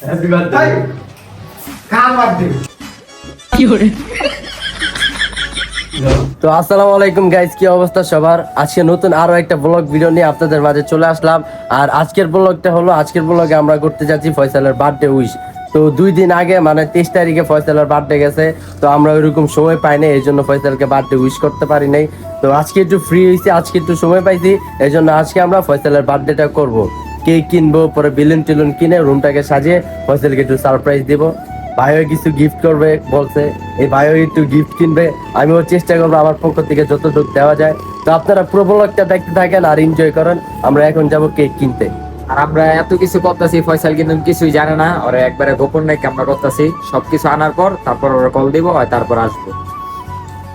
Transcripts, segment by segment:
Happy birthday কার birthday তো আসসালামু আলাইকুম গাইজ কি অবস্থা সবার? আজকে নতুন আরও একটা ব্লগ ভিডিও নিয়ে আপনাদের মাঝে চলে আসলাম। আর আজকের ব্লগটা হলো আজকের ব্লগে আমরা করতে যাচ্ছি ফয়সালের বার্থডে উইশ তো দুই দিন আগে মানে তেইশ তারিখে ফয়সালের বার্থডে গেছে, তো আমরা ওইরকম সময় পাই নাই, এই জন্য ফয়সালকে বার্থডে উইশ করতে পারি নাই। তো আজকে একটু ফ্রি হয়েছি আজকে একটু সময় পাইছি, এই জন্য আজকে আমরা ফয়সালের বার্থডেটা করব। কেক কিনবো, পরে বেলুন টেলুন কিনে রুমটাকে সাজিয়ে ফয়সালকে একটু সারপ্রাইজ দিব। ভাইও কিছু গিফট করবে, বলছে, এই ভাইও একটু গিফট কিনবে। আমিও চেষ্টা করব আমার পক্ষ থেকে যতটুকু দেওয়া যায়। তো আপনারা পুরো ব্লগটা দেখতে থাকেন আর এনজয় করেন, আমরা এখন যাব কেক কিনতে। আর আমরা এত কিছু করতেছি, ফয়সাল কিন্তু কিছুই জানে না। ওরা একবারে গোপন নাকি আমরা করতেছি। সবকিছু আনার পর তারপর ওরা কল দিব আর তারপর আসব।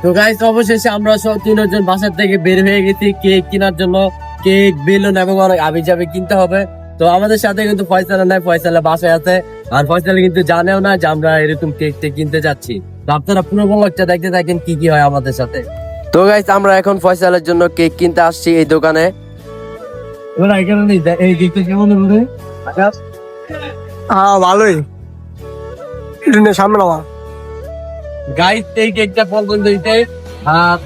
তো গাইস অবশেষে আমরা সব তিনজন বাসার থেকে বের হয়ে গেছি। কেক কেনার জন্য কেক, বেলুন এবং অনেক আবি যাবে কিনতে হবে। তো আমাদের সাথে কিন্তু ফয়সালা নাই ফয়সালা বাসায় আছে। আর ফয়সালা কিন্তু জানেও না যে আমরা এরকম কেক টেক কিনতে যাচ্ছি। তো আপনারা পুরো ব্লগটা দেখতে থাকেন কি কি হয় আমাদের সাথে। তো গাইস আমরা এখন ফয়সালের জন্য কেক কিনতে আসছি এই দোকানে। এই কেকটা কেমন হবে হ্যাঁ ভালোই। এটা এই কেকটা আর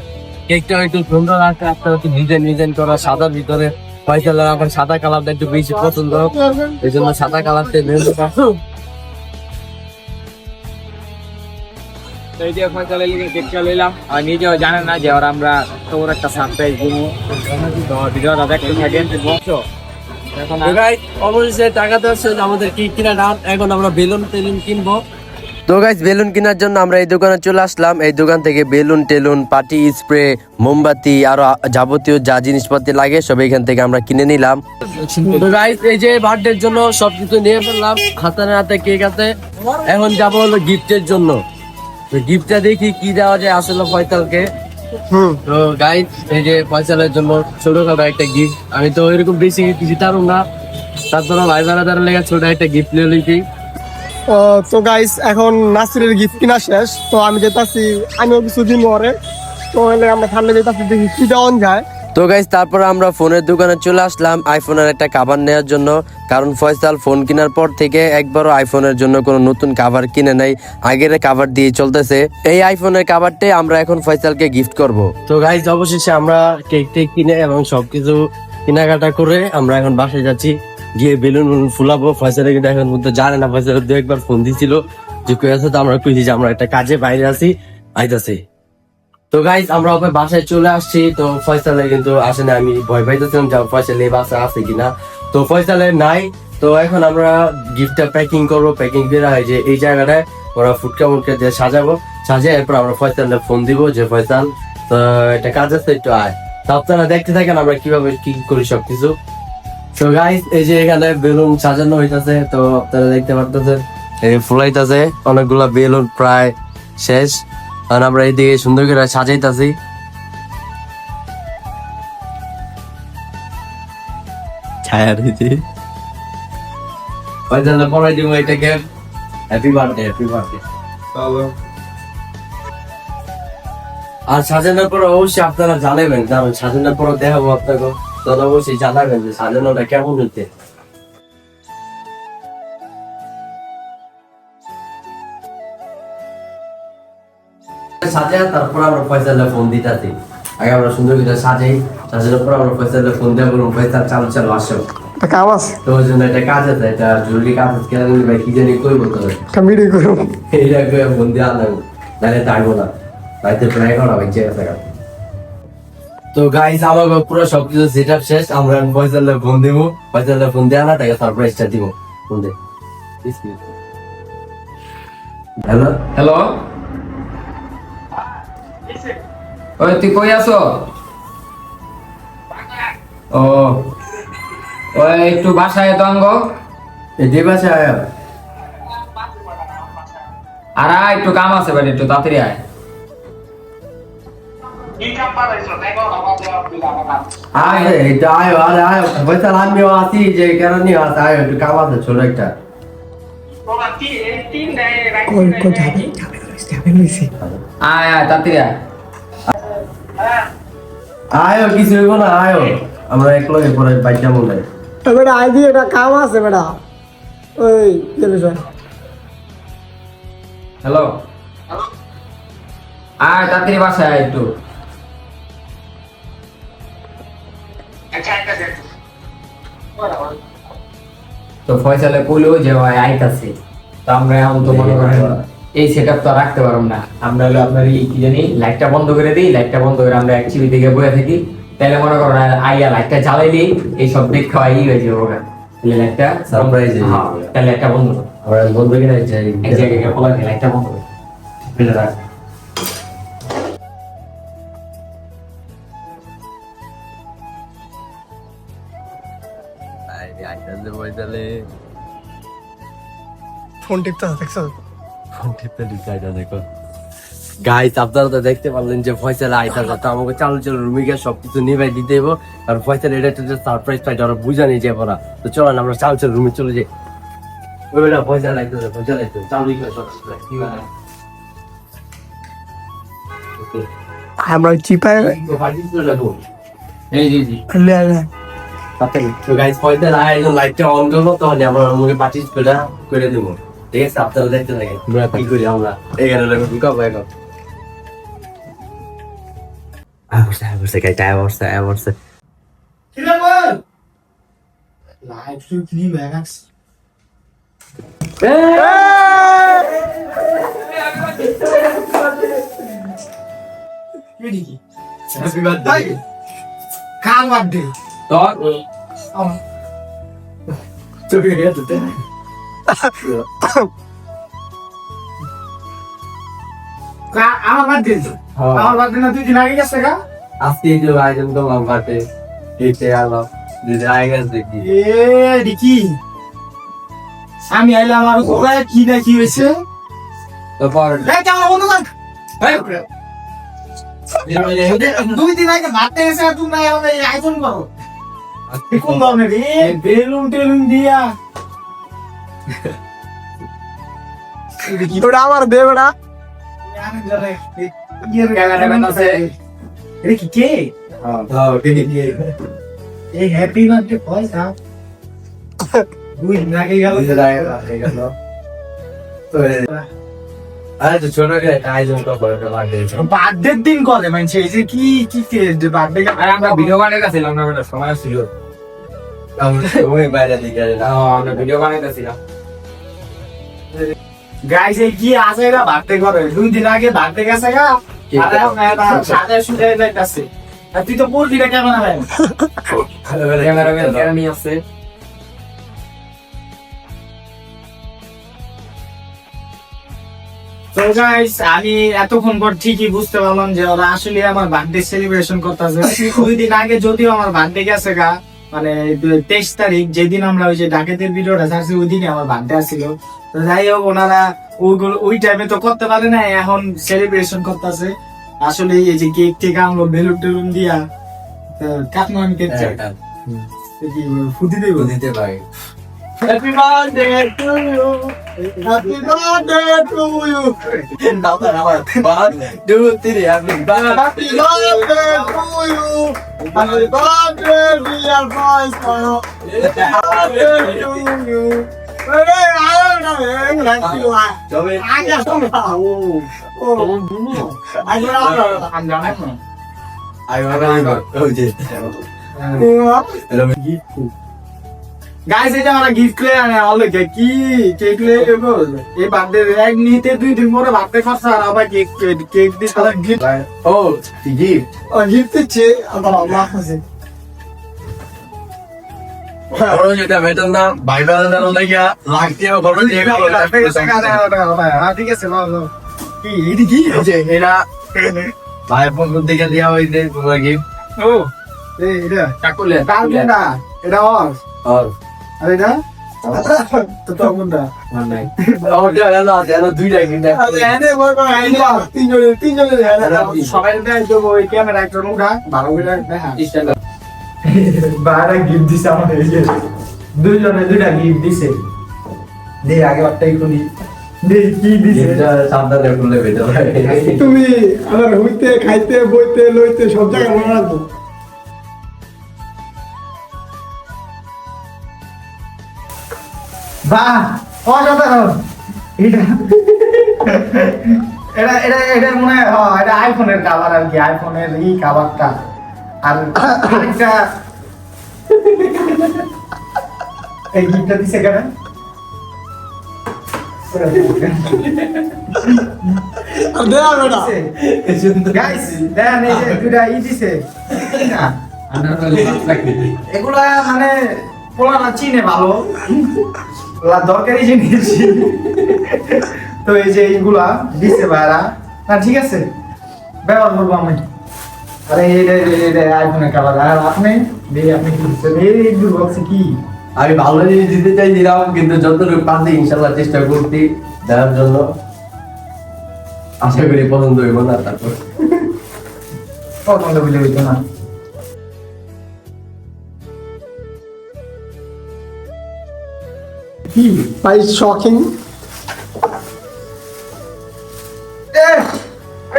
কেকটা একটু সুন্দর আছে আপনার একটু ডিজাইন ডিজাইন করা সাদার ভিতরে। সাদা কালারটা একটু বেশি পছন্দ। এই জন্য সাদা কালারটা তো এই যে ফয়সাল কেকটা লইলাম আর নিজেও জানে না যে ওরা আমরা একটা সারপ্রাইজ দিব। তো ভিডিওটা দেখতে থাকেন। এখন অবশেষে টাকা দেওয়ার শেষ আমাদের কি কিনা এখন আমরা বেলুন টেলুন কিনবো। তো বেলুন কেনার জন্য আমরা এই দোকানে চলে আসলাম। এই দোকান থেকে বেলুন টেলুন পার্টি স্প্রে মোমবাতি আরও যাবতীয় যা জিনিসপত্র লাগে সব এখান থেকে আমরা কিনে নিলাম। এই যে বার্থডের জন্য সবকিছু নিয়ে ফেললাম। হাতে হাতে কেক আছে। এখন যাব হলো গিফটের জন্য। তো গিফটটা দেখি কি দেওয়া যায় আসলে ফয়সালকে তো গাইস এই যে ফয়সালের জন্য ছোটখাটো একটা গিফট আমি তো এরকম বেশি পারুম না? তারপরে ভাই বেড়াদার লেগে ছোট একটা গিফট নিয়ে লিখি তো গাইস এখন নাসিরের গিফট কিনা শেষ। তো আমি যেতাছি আমিও কিছু দিন পরে তো হলে আমরা ঠান্ডা যেতাছি দেখি কি দেওয়া যায়। তো গাইস তারপর আমরা ফোনের দোকানে চলে আসলাম আইফোনের একটা কাভার নেওয়ার জন্য। কারণ ফয়সাল ফোন কেনার পর থেকে একবারও আইফোনের জন্য কোনো নতুন কাভার কিনে নাই। আগের কাভার দিয়ে চলতেছে। এই আইফোনের কাভারটাই আমরা এখন ফয়সালকে গিফট করব। তো গাইজ অবশেষে আমরা কেক টেক কিনে এবং সবকিছু কেনাকাটা করে আমরা এখন বাসায় যাচ্ছি। গিয়ে বেলুন ফুলাবো। ফয়সালে কিন্তু এখন মধ্যে জানে না ফয়সালের দু একবার ফোন দিছিল। যে কই আছে তো আমরা কইছি যে আমরা একটা কাজে বাইরে আছি। আইতাছি। তো গাইস আমরা ওপরে বাসায় চলে আসছি। তো ফয়সালে কিন্তু আসে না আমি ভয় পাইতেছিলাম যে ফয়সালে বাসা আছে কিনা। তো ফয়সালে নাই। তো এখন আমরা গিফটটা প্যাকিং করব প্যাকিং দিয়ে এই যে এই জায়গাটায় ওরা ফুটকা মুটকা দিয়ে সাজাবো। সাজিয়ে এরপর আমরা ফয়সালে ফোন দিব যে, ফয়সাল, তো এটা কাজ আছে, একটু আয়। তো আপনারা দেখতে থাকেন আমরা কীভাবে কি করি সবকিছু। তো গাইস এই যে এখানে বেলুন সাজানো হইতাছে, তো আপনারা দেখতে পারতেছেন, এই ফুলাইতাছে, অনেকগুলা বেলুন প্রায় শেষ। আর আমরা এইদিকে সুন্দর করে সাজাইতাছি। ছায়া পড়াই দিব এটাকে। হ্যাপি বার্থডে হ্যাপি বার্থডে আর সাজানোর পর অবশ্যই আপনারা জানাবেন কারণ সাজানোর পর দেখাবো আপনাকে। তখন অবশ্যই জানাবেন যে সাজানোটা কেমন হচ্ছে তারপর আমরা ফয়সালে ফোন দিতাছি। আগে আমরা সুন্দর করে সাজাই সাজানোর পর আমরা ফয়সালে ফোন দেবো বলুন ফয়সাল চালু চালু আসো। তো ওই জন্য একটা কাজ আছে একটা জরুরি কাজ আছে কেন ভাই কি জানি কইবো তো? একটা মিটিং এইটা করে ফোন দিয়ে আনলাম তাহলে থাকব না। বাড়িতে প্রায় করা হয়েছে তো গাইস আমাকে পুরো সবকিছু সেট আপ শেষ আমরা ফয়সালে ফোন দিব। ফয়সালে ফোন দিয়ে আনা তাকে সারপ্রাইজটা দিব। ফোন দে। হ্যালো হ্যালো ওই তুই কই আছো? ও। ওই একটু বাসায় তো আঙ্গ। এই যে বাসা আয়া। আর আয়, একটু কাম আছে বাড়ি একটু তাড়াতাড়ি আয়। আয় এটা আয় আরে আয় ফয়সাল আমিও আছি যে কেন নিয়ে আস আয় একটু কাম আছে ছোট একটা। কই কই যাবে যাবে যাবে আয় আয় তাড়াতাড়ি আয়। আয়ো কিছু হইব না আয়ো। আমরা এক লগে পরে বাইক যাব না তো বেটা এটা কাম আছে বেটা। ওই হ্যালো আয় তাড়াতাড়ি বাসায় আয় একটু। তো ফয়সালে কইলো যে ভাই আইতাছে। তো আমরা এখন তো মনে করেন এই সেট তো রাখতে পারব না আমরা হলো আপনার এই কি জানি লাইটটা বন্ধ করে দিই লাইটটা বন্ধ করে আমরা এক চিবি থেকে বয়ে থাকি তাহলে মনে করো আইয়া লাইটটা জ্বালাইলি এই সব দিক খাওয়াই হয়ে যাবে ওরা তাহলে লাইটটা হয়ে হ্যাঁ, তাহলে লাইটটা বন্ধ করো আমরা বন্ধু কিনা যাই এক জায়গায় গিয়ে বলা লাইটটা বন্ধ করো রাখ আইতাছে পয়সালে ফোন টিপতে আপনারা তো দেখতে পারলেন যে ফয়সাল আইতার কথা। আমাকে চালু চালু রুমে গিয়ে সবকিছু নিভাই দিতে হইব। আর ফয়সাল এটা একটা সারপ্রাইজ পাই ওরা বুঝা নিয়ে যাব না। তো চলেন আমরা চালু চালু রুমে চলে যাই। ওই বেটা ফয়সাল আইতেছে ফয়সাল আইতেছে করে সব আমরা চিপায় এই জি জি তো ফয়সাল আয় লাইটটা অন করব তখন আমরা করে দেবো। ঠিক আছে আপনারা দেখতে থাকেন। কি করি আমরা? এখানে ঢুকাবো এখন। আয় বসে আয় বসে গাইটা আয় বসে লাইভ স্ট্রিম কি ম্যাক্স হ্যাপি বার্থডে কার বার্থডে তোর? চোখে গেছে তো আমার বার্থডে আমার বার্থডে না দুই দিন আগে গেছে গা। আজকে যে আয়োজন করলাম বার্থডে কেটে আলাম দিদি আয় গেছে দেখি এ রিকি আমি আইলাম আর কোথায় কি না কি হয়েছে? তারপর এই ক্যামেরা বন্ধ কর দুই দিন আগে ভাবতে এসে তুমি না আমাদের আয়োজন করো। কোন ধরনের? রে বেলুন টেলুন দিয়া। ওটা আমার দে বেটা। এটা কি কে? হ্যাঁ হ্যাপি বার্থডে পয়সা। দিন আরে তো ছোট করে মানে এই যে কি কি বার্থডে আর আমরা ভিডিও বানাইতেছিলাম না সময় ছিল। ওই বাইরে আমরা ভিডিও বানাইতেছিলাম। গাইস এই কি আছে এরা বার্থডে করে দুই দিন আগে বার্থডে গেছে গা। যাইতাছে। তুই তো কেমন হবে ক্যামেরাম্যান তো গাইস আমি এতক্ষণ পর ঠিকই বুঝতে পারলাম যে ওরা আসলে আমার বার্থডে সেলিব্রেশন করতেছে। দুই দিন আগে যদিও আমার বার্থডে গেছে গা মানে তেইশ তারিখ যেদিন আমরা ওই যে ডাকেতের ভিডিওটা ছাড়ছি ওই দিনই আমার বার্থডে আসছিল যাই হোক ওনারা ওগুলো ওই টাইমে তো করতে পারে না এখন সেলিব্রেশন করতেছে। আসলে এই যে কেক টেক আনলো বেলুন টেলুন দিয়া কাটনো আমি কেক ফুটি দেবো? গাইস এটা আমরা গিফট করে আনে অলরেডি কি কেক লে এই বার্থডে এক নিতে দুই দিন পরে বার্থডে খরচা আর আবার কেক কেক দিয়ে সারা গিফট ও গিফট ও গিফট দিচ্ছে। আমার আল্লাহ আছে ঠিক আছে কি কি এরা ভাই পক্ষ থেকে দেওয়া হয়েছে তোমার গিফট ও এটা কাকুলে কাল কোনটা এটা অর আর আর এটা তো তো কোনটা মানে ওটা এলো আছে এলো দুইটা কিন্তু এনে বল বল আইনা তিনজনে তিনজনে সবাই তো ওই ক্যামেরা একটা মুখা ভালো করে দেখা বারা গিফট দিছে আমাদের এই যে। দুইজনে দুইটা গিফট দিছে। দে আগে একটাই খুলি। দেখ কি দিছে? এটা সাবধানে খুলে ভেতরে তুমি আমার হইতে খাইতে বইতে লইতে সব জায়গায় মনে রাখব বাহ অসাধারণ। এটা এটা এটা এটা মনে হয় এটা আইফোনের কাভার আর কি আইফোনের এই কাভারটা আর আরেকটা এই গিফটটা দিছে কেন? এগুলা মানে পোলারা চিনে ভালো। দরকারি জিনিস। তো এই যে এইগুলা দিছে ভাইরা। না ঠিক আছে। ব্যবহার করব আমি। আরে এই রে রে রে আইফোনের কালার আর আপনি আপনি এই এইগুলো কি? আমি ভালো জিনিস দিতে চাইছিলাম কিন্তু যতটুকু পারছি ইনশাল্লাহ চেষ্টা করছি দেওয়ার জন্য। আশা করি পছন্দ হইব না তারপর। পছন্দ বুঝে হইতো না। কি? ভাই শকিং এ,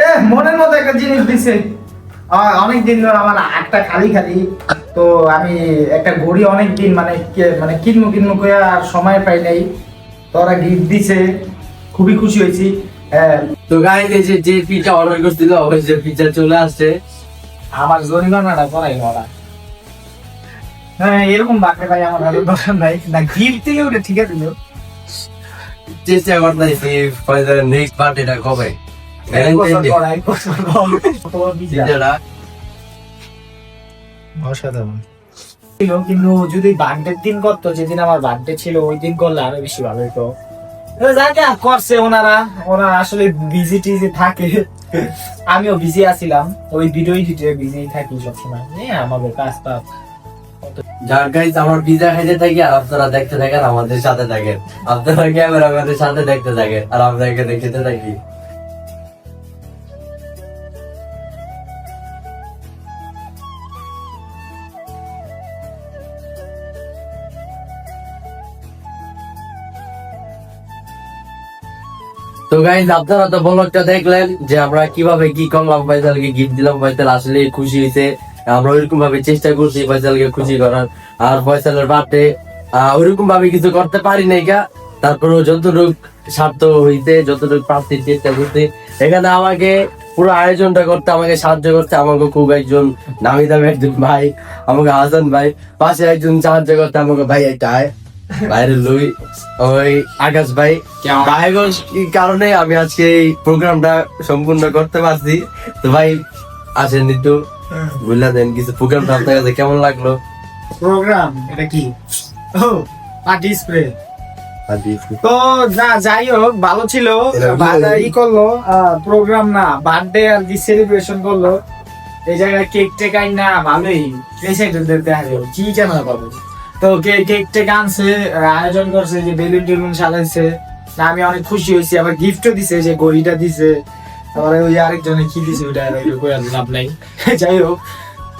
এ, মনের মতো একটা জিনিস দিছে। অনেক দিন ধরে আমার একটা খালি খালি। তো আমি একটা ঘড়ি অনেক দিন মানে মানে কিনবো কিনবো করে আর সময় পাই নাই। তো ওরা গিফট দিছে। খুবই খুশি হয়েছি। হ্যাঁ, তো এই যে যে পিজা অর্ডার করছিল ওই যে পিজা চলে আসছে। আমার জরিমানাটা করাই ওরা হ্যাঁ এরকম বাকরে ভাই আমার হাতে দরকার নাই। না গিফট দিলে ওটা ঠিক আছে চেষ্টা করতেছি নেক্সট পার্টিটা কবে? অসাধারণ। ছিল কিন্তু যদি বার্থডে দিন করতো যেদিন আমার বার্থডে ছিল ওই দিন করলে আরও বেশি ভালো হতো করছে ওনারা। ওনারা আসলে বিজি টিজি থাকে। আমিও বিজি আছিলাম। ওই ভিডিও এডিটে বিজি থাকি সবসময়। হ্যাঁ আমাদের কাজ টাজ যার গাইজ আমার পিজা খাইতে থাকি আর আপনারা দেখতে থাকেন আমাদের সাথে থাকেন। আপনারা ক্যামেরা আমাদের সাথে দেখতে থাকেন আর আমরা এখানে খেতে থাকি। গাইজ আপনারা তো ব্লগটা দেখলেন যে আমরা কীভাবে কি করলাম গিফট দিলাম। আসলে খুশি হয়েছে। আমরা ওইরকম ভাবে চেষ্টা করছি খুশি করার। আর ফয়সালের ওইরকম ভাবে কিছু করতে পারি তারপরেও যতটুক স্বার্থ হইতে যতটুকু প্রাপ্তির চেষ্টা করতে এখানে আমাকে পুরো আয়োজনটা করতে, আমাকে সাহায্য করতে আমাকে খুব একজন নামি দামি একজন ভাই, আমাকে হাসান ভাই, পাশে একজন সাহায্য করতে আমাকে ভাই একটা বাইরে লুই ওই আকাশ ভাই ভাইগঞ্জ কি কারণে আমি আজকে এই প্রোগ্রামটা সম্পূর্ণ করতে পারছি? তো ভাই আসেন একটু বুঝলা দেন কিছু প্রোগ্রামটা আপনার কাছে কেমন লাগল? প্রোগ্রাম এটা কি? ও পার্টি স্প্রে। তো যা যাই হোক ভালো ছিল। ই করল প্রোগ্রাম না বার্থডে আর কি সেলিব্রেশন করল। এই জায়গায় কেক টেক আই না ভালোই। দেখা যাবে কি ক্যামেরা পাবো? তো কেক কেক টেক আনছে আয়োজন করছে যে বেলুন টেলুন সাজাইছে আমি অনেক খুশি হয়েছি। আবার গিফটও দিছে যে ঘড়িটা দিছে। আবার ওই আরেকজনে কি দিছে ওইটা লাভ নাই। যাই হোক।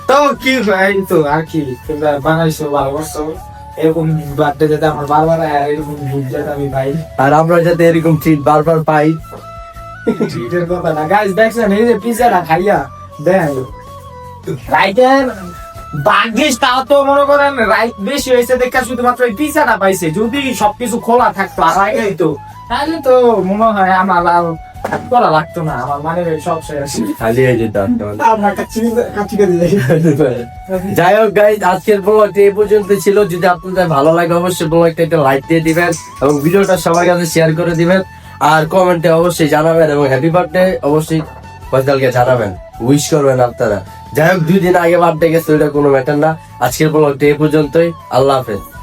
তো কি এই তো আর কি তোমরা বানাইছো ভালো করছ এরকম বার্থডে যাতে আমার বারবার এরকম গিফট যাতে আমি পাই। আর আমরা যাতে এরকম ট্রিট বারবার পাই। ট্রিটের কথা না। গাইস দেখছেন এই যে পিজাটা খাইয়া দেন। রাইটের বাগিস তাও তো মনে করেন রাইট বেশি হয়েছে দেখা শুধুমাত্র এই পিজাটা পাইছে। যদি সবকিছু খোলা থাকতো আর আগে তো তাহলে তো মনে হয় আমার আর করা লাগতো না আমার মানে সব শেষ। খালি হয়ে যেত যাই হোক গাইজ আজকের ব্লগটি এই পর্যন্ত ছিল। যদি আপনাদের ভালো লাগে অবশ্যই ব্লগটা একটা লাইক দিয়ে দিবেন এবং ভিডিওটা সবার কাছে শেয়ার করে দিবেন। আর কমেন্টে অবশ্যই জানাবেন এবং হ্যাপি বার্থডে অবশ্যই ফয়সালকে জানাবেন উইশ করবেন আপনারা। যাই হোক, দুই দিন আগে বার্থডে গেছে ওইটা কোনো ম্যাটার না। আজকের ব্লগটা এ পর্যন্তই। আল্লাহ হাফেজ।